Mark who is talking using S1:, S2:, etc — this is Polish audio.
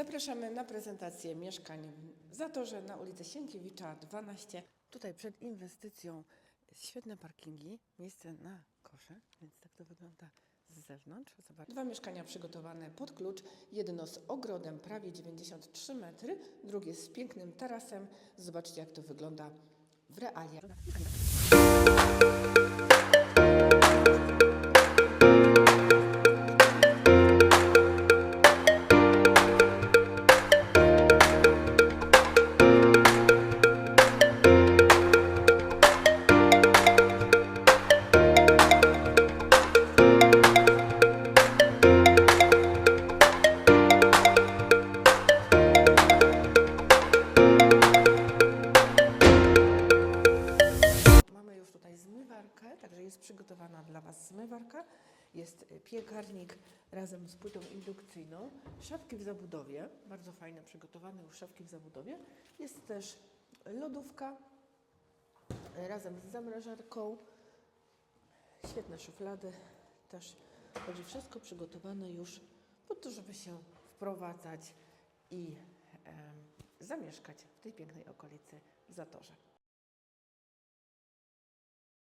S1: Zapraszamy na prezentację mieszkań w Zatorze na ulicy Sienkiewicza 12. Tutaj przed inwestycją świetne parkingi, miejsce na kosze, więc tak to wygląda z zewnątrz. Zobacz. Dwa mieszkania przygotowane pod klucz. Jedno z ogrodem prawie 93 metry, drugie z pięknym tarasem. Zobaczcie jak to wygląda w realiach. Zmywarkę, także jest przygotowana dla Was zmywarka. Jest y, piekarnik razem z płytą indukcyjną. Szafki w zabudowie, bardzo fajne, przygotowane już szafki w zabudowie. Jest też lodówka y, razem z zamrażarką. Świetne szuflady. Też będzie wszystko przygotowane już po to, żeby się wprowadzać i em, zamieszkać w tej pięknej okolicy w Zatorze.